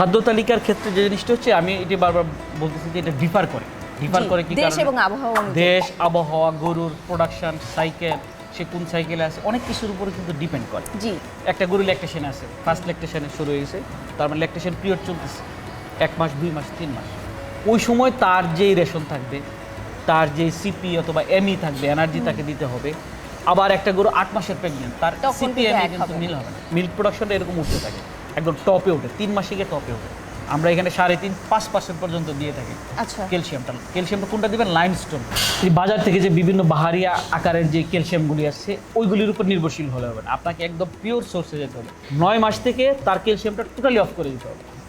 খাদ্য তালিকার ক্ষেত্রে যে জিনিসটা হচ্ছে আমি এটি বারবার বলতেছি যে এটা ডিফার করে। ডিফার করে কি দেশ এবং আবহাওয়া। দেশ আবহাওয়া গরুর প্রোডাকশন সাইকেল সে কোন সাইকেলে আছে অনেক কিছুর উপরে কিন্তু ডিপেন্ড করে। জি। একটা গরু ল্যাকটেশন আছে ফার্স্ট ল্যাকটেশনে শুরু হয়েছে তার মানে ল্যাকটেশন পিরিয়ড চলতেছে এক মাস দুই মাস তিন মাস। ওই সময় তার যেই রেশন থাকবে তার যে সিপি অথবা এমই থাকবে এনার্জি তাকে দিতে হবে। আবার একটা গরু আট মাসের প্রেগনেন্ট তার তখন সিপি কিন্তু এমই কিন্তু মিল হবে না। মিল্ক প্রোডাকশনটা এরকম উঠতে থাকে। একদম টপে ওঠে তিন মাসে গিয়ে টপে ওঠে। আমরা এখানে সাড়ে তিন পাঁচ পার্সেন্ট পর্যন্ত দিয়ে থাকি আচ্ছা। ক্যালসিয়ামটা। ক্যালসিয়ামটা কোনটা দিবেন? লাইমস্টোন বাজার থেকে যে বিভিন্ন বাহারি আকারের যে ক্যালসিয়ামগুলি আসছে ওইগুলির উপর নির্ভরশীল হলে হবে না। আপনাকে একদম পিওর সোর্সে যেতে হবে। নয় মাস থেকে তার ক্যালসিয়ামটা টোটালি অফ করে দিতে হবে।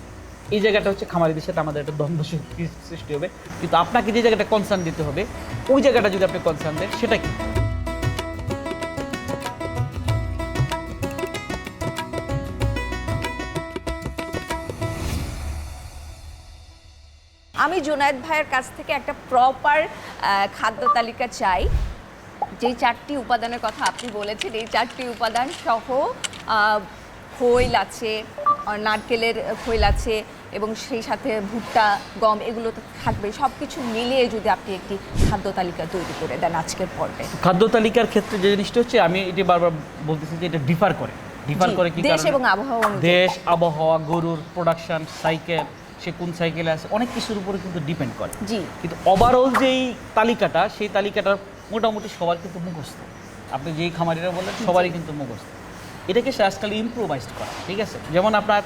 এই জায়গাটা হচ্ছে খামারিদের সাথে আমাদের একটা দ্বন্দ্ব সৃষ্টি- সৃষ্টি হবে। কিন্তু আপনাকে যে জায়গাটা কনসার্ন দিতে হবে ওই জায়গাটা যদি আপনি কনসার্ন দেন সেটা কি? আমি জুনায়েদ ভাইয়ের কাছ থেকে একটা প্রপার খাদ্য তালিকা চাই। যেই চারটি উপাদানের কথা আপনি বলেছেন এই চারটি উপাদান সহ খৈল আছে নারকেলের খৈল আছে এবং সেই সাথে ভুট্টা গম এগুলো তো থাকবে। সব কিছু মিলিয়ে যদি আপনি একটি খাদ্য তালিকা তৈরি করে দেন আজকের পর্বে। খাদ্য তালিকার ক্ষেত্রে যে জিনিসটা হচ্ছে আমি এটি বারবার বলতেছি যে এটা ডিফার করে। ডিফার করে কি দেশ এবং আবহাওয়া দেশ আবহাওয়া গরুর প্রোডাকশন সাইকেল সে কোন সাইকেলে আছে অনেক কিছুর উপরে কিন্তু ডিপেন্ড করে। জি। কিন্তু ওভারঅল যেই তালিকাটা সেই তালিকাটার মোটামুটি সবার কিন্তু মুখস্থ। আপনি যেই খামারিরা বললেন সবারই কিন্তু মুখস্থ। এটাকে সে আজকাল ইম্প্রোভাইজড করা ঠিক আছে? যেমন আপনার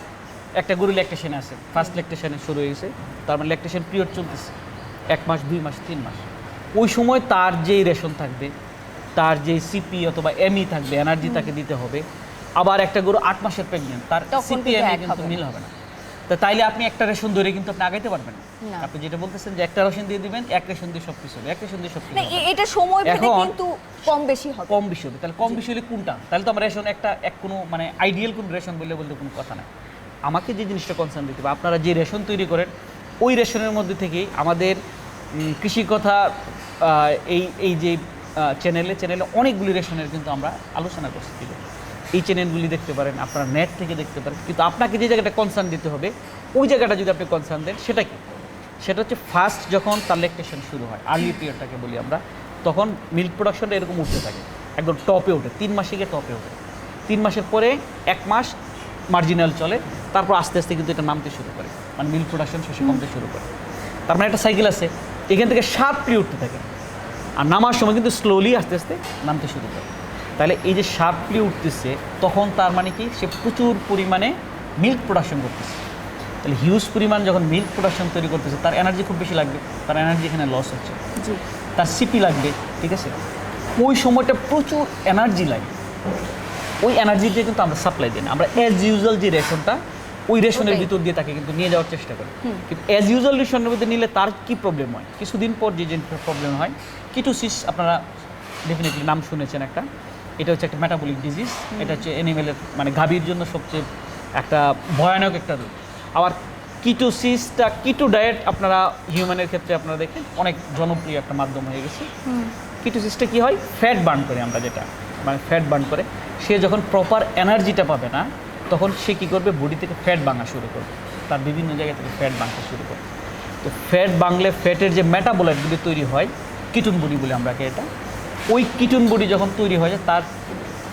একটা গরু ল্যাকটেশন আছে ফার্স্ট ল্যাকটেশনে শুরু হয়েছে তার মানে ল্যাকটেশন পিরিয়ড চলতেছে এক মাস দুই মাস তিন মাস। ওই সময় তার যেই রেশন থাকবে তার যে সিপি অথবা এমই থাকবে এনার্জি তাকে দিতে হবে। আবার একটা গরু আট মাসের প্রেগনেন্ট তার সিপি এমই কিন্তু মিল হবে না। তা তাইলে আপনি একটা রেশন ধরে কিন্তু আপনি আগাইতে পারবেন না। আপনি যেটা বলতেছেন যে একটা রেশন দিয়ে দিবেন এক রেশন দিয়ে সব কিছু হবে এক রেশন দিয়ে সব কিছু না এটা সময় ভেদে কিন্তু কম বেশি হবে। কম বেশি হবে। তাহলে কম বেশি হলে কোনটা? তাহলে তো আমরা রেশন একটা এক কোনো মানে আইডিয়াল কোন রেশন বললে বলতে কোনো কথা নাই। আমাকে যে জিনিসটা কনসার্ন দিতে হবে আপনারা যে রেশন তৈরি করেন ওই রেশনের মধ্যে থেকেই আমাদের কৃষি কথা এই এই যে চ্যানেলে চ্যানেলে অনেকগুলি রেশনের কিন্তু আমরা আলোচনা করছি? এই চ্যানেলগুলি দেখতে পারেন আপনারা নেট থেকে দেখতে পারেন। কিন্তু আপনাকে যে জায়গাটা কনসার্ন দিতে হবে ওই জায়গাটা যদি আপনি কনসার্ন দেন সেটা কি? সেটা হচ্ছে ফার্স্ট যখন তার ল্যাকটেশন শুরু হয় আর্লি পিরিয়ডটাকে বলি আমরা তখন মিল্ক প্রোডাকশনটা এরকম উঠতে থাকে একদম টপে ওঠে তিন মাসে গিয়ে টপে ওঠে। তিন মাসের পরে এক মাস মার্জিনাল চলে তারপর আস্তে আস্তে কিন্তু এটা নামতে শুরু করে মানে মিল্ক প্রোডাকশন শেষে কমতে শুরু করে। তার মানে একটা সাইকেল আছে এখান থেকে শার্পলি উঠতে থাকে। আর নামার সময় কিন্তু স্লোলি আস্তে আস্তে নামতে শুরু করে। তাহলে এই যে শার্পলি উঠতেছে তখন তার মানে কি? সে প্রচুর পরিমাণে মিল্ক প্রোডাকশন করতেছে। তাহলে হিউজ পরিমাণ যখন মিল্ক প্রোডাকশন তৈরি করতেছে তার এনার্জি খুব বেশি লাগবে। তার এনার্জি এখানে লস হচ্ছে। তার সিপি লাগবে ঠিক আছে? ওই সময়টা প্রচুর এনার্জি লাগে। ওই এনার্জি দিয়ে কিন্তু আমরা সাপ্লাই দিই না। আমরা অ্যাজ ইউজুয়াল যে রেশনটা ওই রেশনের ভিতর দিয়ে তাকে কিন্তু নিয়ে যাওয়ার চেষ্টা করি। কিন্তু অ্যাজ ইউজুয়াল রেশনের মধ্যে নিলে তার কি প্রবলেম হয়? কিছুদিন পর যে যে প্রবলেম হয় কিটোসিস আপনারা ডেফিনেটলি নাম শুনেছেন একটা। এটা হচ্ছে একটা মেটাবলিক ডিজিজ এটা হচ্ছে অ্যানিমেলের মানে গাভীর জন্য সবচেয়ে একটা ভয়ানক একটা রোগ। আবার কিটোসিসটা কিটো ডায়েট আপনারা হিউম্যানের ক্ষেত্রে আপনারা দেখেন অনেক জনপ্রিয় একটা মাধ্যম হয়ে গেছে। কিটোসিসটা কি হয়? ফ্যাট বার্ন করে আমরা যেটা মানে ফ্যাট বার্ন করে। সে যখন প্রপার এনার্জিটা পাবে না তখন সে কী করবে? বডি থেকে ফ্যাট ভাঙা শুরু করবে। তার বিভিন্ন জায়গা থেকে ফ্যাট ভাঙতে শুরু করবে। তো ফ্যাট বাংলে ফ্যাটের যে মেটাবোলাইটগুলি তৈরি হয় কিটুন বডি বলে আমরাকে এটা ওই কিটুন বডি যখন তৈরি হয়ে যায় তার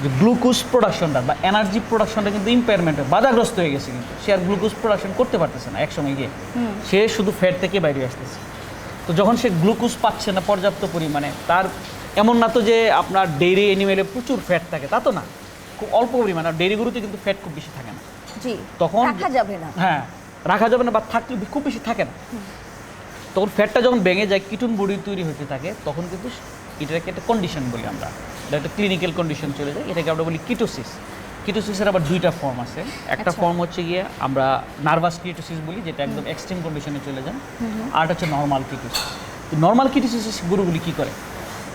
যে গ্লুকোজ প্রোডাকশনটা বা এনার্জি প্রোডাকশনটা কিন্তু ইম্পেয়ারমেন্ট হয় বাধাগ্রস্ত হয়ে গেছে কিন্তু। সে আর গ্লুকোজ প্রোডাকশন করতে পারতেছে না একসময় গিয়ে। সে শুধু ফ্যাট থেকে বাইরে আসতেছে। তো যখন সে গ্লুকোজ পাচ্ছে না পর্যাপ্ত পরিমাণে তার এমন না তো যে আপনার ডেইরি অ্যানিমেলে প্রচুর ফ্যাট থাকে তা তো না। খুব অল্প পরিমাণে আর ডেইরি গরুতে কিন্তু ফ্যাট খুব বেশি থাকে না। জি তখন- রাখা যাবে না। হ্যাঁ রাখা যাবে না বা থাকলে খুব বেশি থাকে না। তখন ফ্যাটটা যখন ভেঙে যায় কিটুন বডি তৈরি হতে থাকে তখন কিন্তু এটাকে একটা কন্ডিশন বলি আমরা। এটা একটা ক্লিনিক্যাল কন্ডিশন চলে যায়। এটাকে আমরা বলি কিটোসিস কিটোসিসের আবার দুইটা ফর্ম আছে। একটা আচ্ছা। ফর্ম হচ্ছে গিয়ে আমরা নার্ভাস কিটোসিস বলি যেটা একদম এক্সট্রিম কন্ডিশনে চলে যান আর হচ্ছে নর্মাল কিটোসিস তো নর্মাল কিটোসিস গরুগুলি কী করে?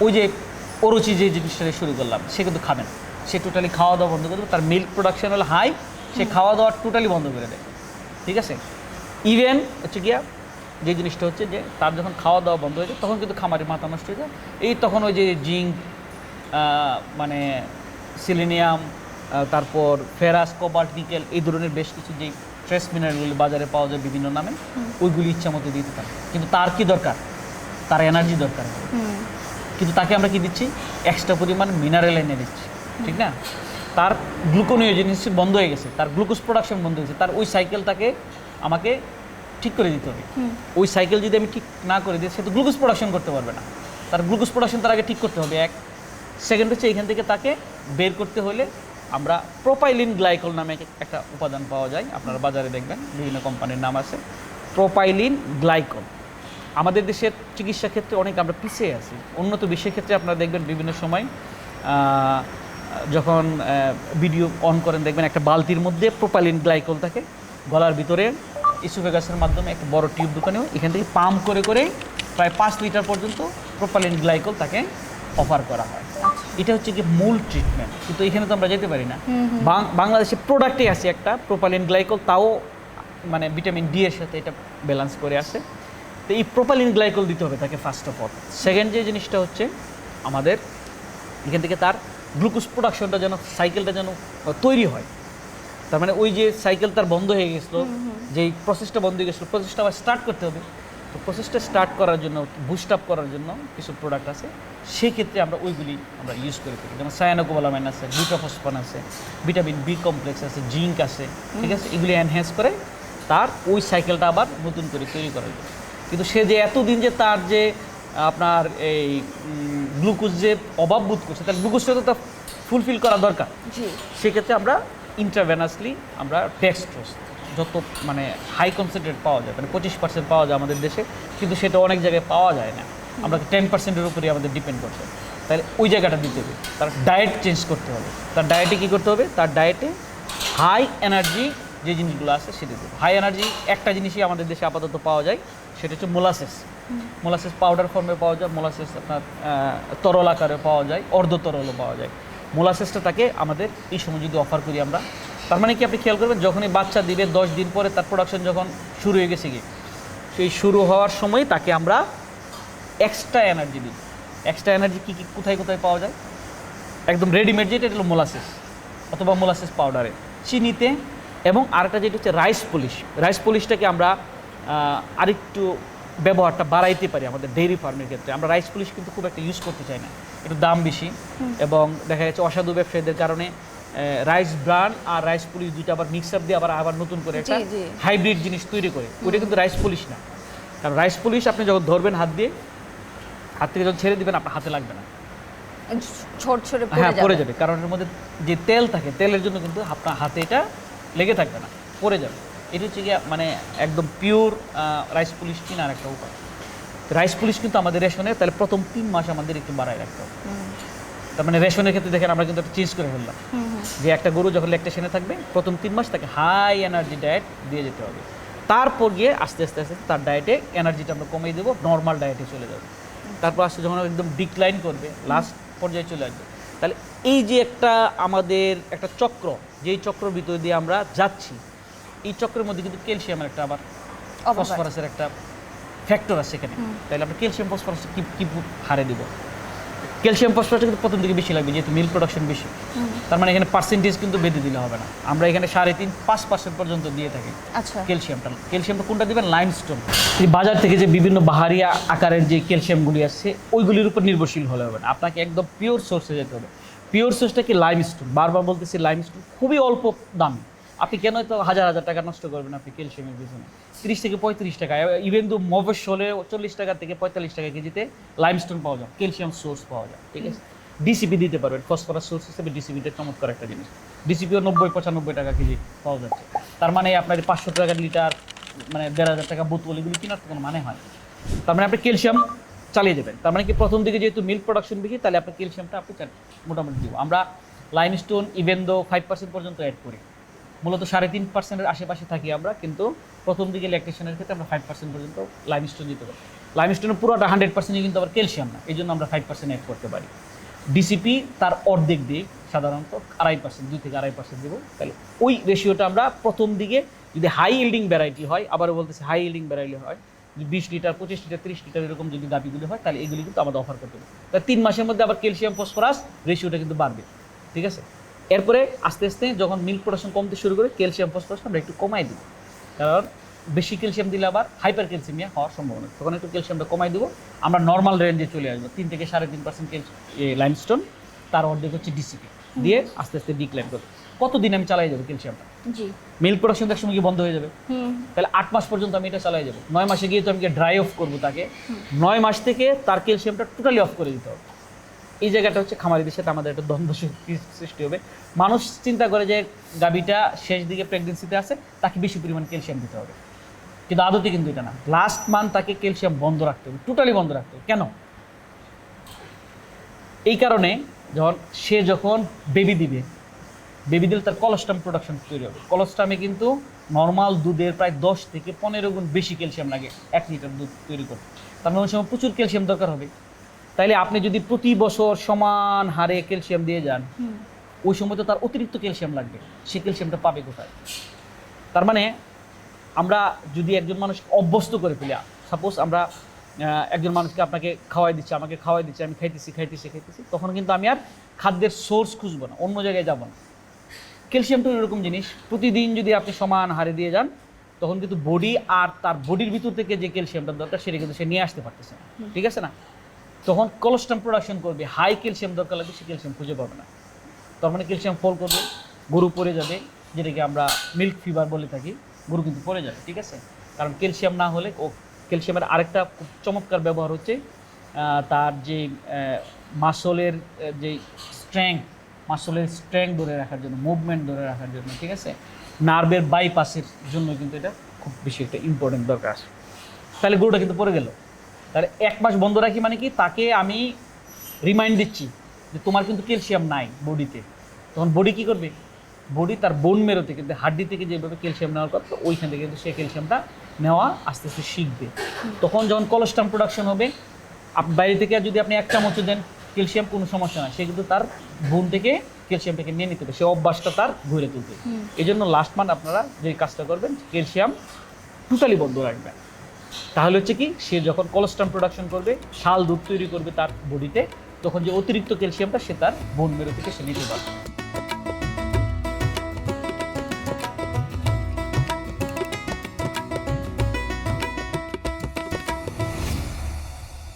ওই যে অরুচি যে জিনিসটা শুরু করলাম সে কিন্তু খাবে না। সে টোটালি খাওয়া দাওয়া বন্ধ করে দেবে। তার মিল্ক প্রোডাকশন হলো হাই সে খাওয়া দাওয়া টোটালি বন্ধ করে দেয়। ঠিক আছে? ইভেন হচ্ছে গিয়া যে জিনিসটা হচ্ছে যে তার যখন খাওয়া দাওয়া বন্ধ হয়ে যায় তখন কিন্তু খামারের মাথা নষ্ট হয়ে যায়। এই তখন ওই যে জিঙ্ক মানে সিলিনিয়াম তারপর ফেরাস কোবাল্ট নিকেল এই ধরনের বেশ কিছু যেই ট্রেস মিনারেলগুলি বাজারে পাওয়া যায় বিভিন্ন নামে ওইগুলি ইচ্ছা মতো দিতে পারে। কিন্তু তার কি দরকার? তার এনার্জি দরকার। কিন্তু তাকে আমরা কি দিচ্ছি? এক্সট্রা পরিমাণ মিনারেল এনে দিচ্ছি। ঠিক না? তার গ্লুকোনীয় জিনিস বন্ধ হয়ে গেছে তার গ্লুকোজ প্রোডাকশন বন্ধ হয়ে গেছে তার ওই সাইকেলটাকে আমাকে ঠিক করে দিতে হবে। ওই সাইকেল যদি আমি ঠিক না করে দিই সে তো গ্লুকোজ প্রোডাকশন করতে পারবে না। তার গ্লুকোজ প্রোডাকশন তার আগে ঠিক করতে হবে। এক সেকেন্ড হচ্ছে এখান থেকে তাকে বের করতে হলে আমরা প্রোপাইলিন গ্লাইকল নামে এক- একটা উপাদান পাওয়া যায়। আপনারা বাজারে দেখবেন বিভিন্ন কোম্পানির নাম আছে। প্রোপাইলিন গ্লাইকল আমাদের দেশের চিকিৎসা ক্ষেত্রে অনেক আমরা পিছিয়ে আছি। উন্নত বিশ্বের ক্ষেত্রে আপনারা দেখবেন বিভিন্ন সময় যখন ভিডিও অন করেন দেখবেন একটা বালতির মধ্যে প্রোপাইলিন গ্লাইকল থাকে। গলার ভিতরে ইসুফেগাসের মাধ্যমে একটা বড় টিউব দোকানেও এখান থেকে পাম্প করে করে প্রায় পাঁচ লিটার পর্যন্ত প্রোপালিন গ্লাইকল তাকে অফার করা হয়। এটা হচ্ছে কি মূল ট্রিটমেন্ট কিন্তু এখানে তো আমরা যেতে পারি না। বাং- বাংলাদেশের প্রোডাক্টে আছে একটা প্রোপালিন গ্লাইকল তাও মানে ভিটামিন ডি এর সাথে এটা ব্যালেন্স করে আসে তো এই প্রোপালিন গ্লাইকল দিতে হবে তাকে ফার্স্ট অফ অল সেকেন্ড যে জিনিসটা হচ্ছে আমাদের এখান থেকে তার গ্লুকোজ প্রোডাকশনটা যেন সাইকেলটা যেন তৈরি হয়। তার মানে ওই যে সাইকেল তার বন্ধ হয়ে গেছিল যেই প্রসেসটা বন্ধ হয়ে গেছিল প্রসেসটা আবার স্টার্ট করতে হবে। তো প্রসেসটা স্টার্ট করার জন্য বুস্ট আপ করার জন্য কিছু প্রোডাক্ট আছে। সেই ক্ষেত্রে আমরা ওইগুলি আমরা ইউজ করে থাকি। যেমন সায়ানোকোবালামাইন আছে গ্লুটাফসফান আছে ভিটামিন বি কমপ্লেক্স আছে জিঙ্ক আছে ঠিক আছে? এগুলি এনহ্যান্স করে তার ওই সাইকেলটা আবার নতুন করে তৈরি করা জন্য। কিন্তু সে যে এতদিন যে তার যে আপনার এই গ্লুকোজ যে অভাব বোধ করছে তার গ্লুকোজটা তো তার ফুলফিল করা দরকার। সেক্ষেত্রে আমরা ইন্টারভেনাসলি আমরা ডেক্সট্রোস যত মানে হাই কনসেন্ট্রেট পাওয়া যায় মানে পঁচিশ পার্সেন্ট পাওয়া যায় আমাদের দেশে কিন্তু সেটা অনেক জায়গায় পাওয়া যায় না। আমরা টেন পার্সেন্টের উপরেই আমাদের ডিপেন্ড করতে তাহলে ওই জায়গাটা দিতে হবে। তার ডায়েট চেঞ্জ করতে হবে। তার ডায়েটে কী করতে হবে? তার ডায়েটে হাই এনার্জি যে জিনিসগুলো আছে সেটা দেবে হাই এনার্জি একটা জিনিসই আমাদের দেশে আপাতত পাওয়া যায় সেটা হচ্ছে মোলাসেস মোলাসেস পাউডার ফর্মে পাওয়া যায় মোলাসেস আপনার তরল আকারে পাওয়া যায় অর্ধ তরলও পাওয়া যায়। মোলাসেসটা তাকে আমাদের এই সময় যদি অফার করি আমরা। তার মানে কি আপনি খেয়াল করবেন, যখনই বাচ্চা দিবে দশ দিন পরে তার প্রোডাকশন যখন শুরু হয়ে গেছে কি সেই শুরু হওয়ার সময় তাকে আমরা এক্সট্রা এনার্জি দিই। এক্সট্রা এনার্জি কী কী, কোথায় কোথায় পাওয়া যায়? একদম রেডিমেড যেটা, এটা হলো মোলাসেস অথবা মোলাসেস পাউডারে চিনিতে এবং আরেকটা যেটা হচ্ছে রাইস পলিশ রাইস পলিশটাকে আমরা আরেকটু ব্যবহারটা বাড়াইতে পারি আমাদের ডেইরি ফার্মের ক্ষেত্রে। আমরা রাইস পুলিশ কিন্তু খুব একটা ইউজ করতে চাই না। একটু দাম বেশি। এবং দেখা যাচ্ছে অসাধু ব্যবসায়ীদের কারণে রাইস ব্রান আর রাইস পুলিশ দুইটা আবার মিক্স আপ দিয়ে আবার আবার নতুন করে একটা। হাইব্রিড জিনিস তৈরি করে। ওইটা কিন্তু রাইস পুলিশ না। কারণ রাইস পুলিশ আপনি যখন ধরবেন হাত দিয়ে হাত থেকে যখন ছেড়ে দিবেন আপনার হাতে লাগবে না। ছোট ছোট হ্যাঁ পড়ে পড়ে যাবে। যাবে। কারণ এর মধ্যে যে তেল থাকে তেলের জন্য কিন্তু আপনার হাতে এটা লেগে থাকবে না। পড়ে যাবে। এটা হচ্ছে গিয়ে মানে একদম পিওর রাইস পুলিশ কিনার একটা উপায়। রাইস পুলিশ কিন্তু আমাদের রেশনে তাহলে প্রথম তিন মাস আমাদের একটু বাড়ায় রাখতে হবে। তার মানে রেশনের ক্ষেত্রে দেখেন আমরা কিন্তু একটা চেঞ্জ করে ফেললাম। যে একটা গরু যখন ল্যাকটেশনে থাকবে প্রথম তিন মাস তাকে হাই এনার্জি ডায়েট দিয়ে যেতে হবে। তারপর গিয়ে আস্তে আস্তে আস্তে তার ডায়েটে এনার্জিটা আমরা কমিয়ে দেবো নর্মাল ডায়েটে চলে যাবে। তারপর আস্তে যখন একদম ডিক্লাইন করবে লাস্ট পর্যায়ে চলে আসবে। তাহলে এই যে একটা আমাদের একটা চক্র যেই চক্রের ভিতর দিয়ে আমরা যাচ্ছি এই চক্রের মধ্যে কিন্তু ক্যালসিয়ামের একটা আবার ফসফরাসের একটা ফ্যাক্টর আছে এখানে। তাহলে আমরা ক্যালসিয়াম ফসফরাস কি কি হারে দিব? ক্যালসিয়াম ফসফরাস কিন্তু প্রথম দিকে বেশি লাগবে যেহেতু মিল্ক প্রোডাকশন বেশি। তার মানে এখানে পার্সেন্টেজ কিন্তু বেঁধে দিলে হবে না। আমরা এখানে সাড়ে তিন পাঁচ পার্সেন্ট পর্যন্ত দিয়ে থাকি আচ্ছা। ক্যালসিয়ামটা। ক্যালসিয়ামটা কোনটা দিবেন? লাইমস্টোন এই বাজার থেকে যে বিভিন্ন বাহারিয়া আকারের যে ক্যালসিয়ামগুলি আছে ওইগুলির উপর নির্ভরশীল হলে হবে না। আপনাকে একদম পিওর সোর্সে যেতে হবে। পিওর সোর্সটা কি লাইমস্টোন বারবার বলতেছি লাইমস্টোন খুবই অল্প দামি। আপনি কেন তো হাজার হাজার টাকা নষ্ট করবেন আপনি ক্যালসিয়ামের পিছনে? তিরিশ থেকে পঁয়ত্রিশ টাকা ইভেন দু হলে চল্লিশ টাকা থেকে পঁয়তাল্লিশ টাকা কেজিতে লাইমস্টোন পাওয়া যায় ক্যালসিয়াম সোর্স পাওয়া যায়, ঠিক আছে? ডিসিপি দিতে পারবেন ফসফরাস সোর্স হিসেবে ডিসিপিটা চমৎকার একটা জিনিস। ডিসিপিও নব্বই, পঁচানব্বই টাকা কেজি পাওয়া যাচ্ছে। তার মানে আপনার পাঁচশো টাকা লিটার মানে দেড় হাজার টাকা বোতল এগুলি কেনার কোনো মানে হয় তার মানে আপনি ক্যালসিয়াম চালিয়ে যাবেন তার মানে কি প্রথম দিকে যেহেতু মিল্ক প্রোডাকশন বেশি, তাহলে আপনি ক্যালসিয়ামটা আপনি মোটামুটি দিব। আমরা limestone even though five percent পর্যন্ত অ্যাড করি। মূলত সাড়ে তিন পার্সেন্টের আশেপাশে থাকি আমরা, কিন্তু প্রথম দিকে ল্যাকটেশনের ক্ষেত্রে আমরা ফাইভ পার্সেন্ট পর্যন্ত লাইমস্টোন দিতে পারি। লাইমস্টোনের পুরোটা হান্ড্রেড পার্সেন্টই কিন্তু আবার ক্যালসিয়াম না এই জন্য আমরা ফাইভ পার্সেন্ট অ্যাড করতে পারি। ডিসিপি তার অর্ধেক দিই সাধারণত আড়াই পার্সেন্ট দুই থেকে আড়াই পার্সেন্ট দেবো। তাহলে ওই রেশিওটা আমরা প্রথম দিকে যদি হাই ইল্ডিং ভ্যারাইটি হয়, আবারও বলতেছি হাই ইল্ডিং ভ্যারাইটি হয় বিশ লিটার, পঁচিশ লিটার, তিরিশ লিটার এরকম যদি গাভিগুলি হয়, তাহলে এগুলি কিন্তু আমাদের অফার করতে হবে। তাই তিন মাসের মধ্যে আবার ক্যালসিয়াম ফসফরাস রেশিওটা কিন্তু বাড়বে, ঠিক আছে? এরপরে আস্তে আস্তে যখন মিল্ক প্রোডাকশন কমতে শুরু করে ক্যালসিয়াম ফসফরাস আমরা একটু কমাই দিই কারণ বেশি ক্যালসিয়াম দিলে আবার হাইপার ক্যালসিমিয়া হওয়ার সম্ভাবনা। তখন একটু ক্যালসিয়ামটা কমাই দেবো। আমরা নর্মাল রেঞ্জে চলে আসব। তিন থেকে সাড়ে তিন পার্সেন্ট লাইমস্টোন তার অর্ধেক হচ্ছে ডিসিপি দিয়ে আস্তে আস্তে ডিক্লাইন করবে। কতদিন আমি চালাই যাব ক্যালসিয়ামটা মিল্ক প্রোডাকশন একসময় কি বন্ধ হয়ে যাবে? তাহলে আট মাস পর্যন্ত আমি এটা চালাই যাব। নয় মাসে গিয়ে তো আমি ড্রাই অফ করব তাকে। নয় মাস থেকে তার ক্যালসিয়ামটা টোটালি অফ করে দিতে হবে। এই জায়গাটা হচ্ছে খামারিদের সাথে আমাদের একটা দ্বন্দ্ব সৃষ্টি- হবে। মানুষ চিন্তা করে যে গাবিটা শেষ দিকে প্রেগনেন্সিতে আছে, তাকে বেশি পরিমাণ ক্যালসিয়াম দিতে হবে। কিন্তু আদতে কিন্তু এটা না। লাস্ট মান্থ তাকে ক্যালসিয়াম বন্ধ রাখতে হবে টোটালি বন্ধ রাখতে হবে। কেন? এই কারণে যখন সে যখন বেবি দিবে বেবি দিলে তার কলস্ট্রাম প্রোডাকশন তৈরি হবে। কলস্ট্রামে কিন্তু নর্মাল দুধের প্রায় দশ থেকে পনেরো গুণ বেশি ক্যালসিয়াম লাগে, এক লিটার দুধ তৈরি করতে। তার মানে ওই সময় প্রচুর ক্যালসিয়াম দরকার হবে। তাইলে আপনি যদি প্রতি বছর সমান হারে ক্যালসিয়াম দিয়ে যান ওই সময় তো তার অতিরিক্ত ক্যালসিয়াম লাগবে সে ক্যালসিয়ামটা পাবে কোথায়? তার মানে আমরা যদি একজন মানুষ অভ্যস্ত করে ফেলি সাপোজ আমরা একজন মানুষকে আপনাকে খাওয়াই দিচ্ছে আমাকে খাওয়াই দিচ্ছে আমি খাইতেছি খাইতেছি খাইতেছি তখন কিন্তু আমি আর খাদ্যের সোর্স খুঁজবো না অন্য জায়গায় যাব না। ক্যালসিয়ামটা এরকম জিনিস প্রতিদিন যদি আপনি সমান হারে দিয়ে যান তখন কিন্তু বডি আর তার বডির ভিতর থেকে যে ক্যালসিয়ামটা দরকার সেটা কিন্তু সে নিয়ে আসতে পারতেছে না। ঠিক আছে না? তখন কোলেস্ট্রম প্রোডাকশন করবে। হাই ক্যালসিয়াম দরকার লাগবে, সে ক্যালসিয়াম খুঁজে পাবে না। তার মানে ক্যালসিয়াম ফল করবে, গরু পড়ে যাবে, যেটাকে আমরা মিল্ক ফিভার বলে থাকি, গরু কিন্তু পড়ে যাবে, ঠিক আছে? কারণ ক্যালসিয়াম না হলে, ও ক্যালসিয়ামের আরেকটা খুব চমৎকার ব্যবহার হচ্ছে তার যে মাসলের যে স্ট্রেংথ মাসলের স্ট্রেংথ ধরে রাখার জন্য মুভমেন্ট ধরে রাখার জন্য, ঠিক আছে? নার্ভের বাইপাসের জন্য কিন্তু এটা খুব বেশি একটা ইম্পর্টেন্ট দরকার আছে। তাহলে গরুটা কিন্তু পড়ে গেল। তাহলে এক মাস বন্ধ রাখি মানে কি? তাকে আমি রিমাইন্ড দিচ্ছি যে তোমার কিন্তু ক্যালসিয়াম নাই বডিতে তখন বডি কি করবে? বডি তার বোন মেরো থেকে হাড্ডি থেকে যেভাবে ক্যালসিয়াম নেওয়ার কথা ওইখান থেকে কিন্তু সে ক্যালসিয়ামটা নেওয়া আস্তে আস্তে শিখবে। তখন যখন কোলেস্ট্রাম প্রোডাকশন হবে আপ বাইরে থেকে যদি আপনি এক চামচ দেন ক্যালসিয়াম কোনো সমস্যা না সে কিন্তু তার বোন থেকে ক্যালসিয়ামটাকে নিয়ে নিতে হবে সে অভ্যাসটা তার ঘুরে তুলবে। এই জন্য লাস্ট মান্থ আপনারা যে কাজটা করবেন ক্যালসিয়াম টোটালি বন্ধ রাখবেন। তাহলে হচ্ছে কি, সে যখন কোলেস্ট্রাম প্রোডাকশন করবে, শাল দুধ তৈরি করবে তার বডিতে তখন যে অতিরিক্ত ক্যালসিয়ামটা সে তার বোন মেরো থেকে সে নিতে পারবে।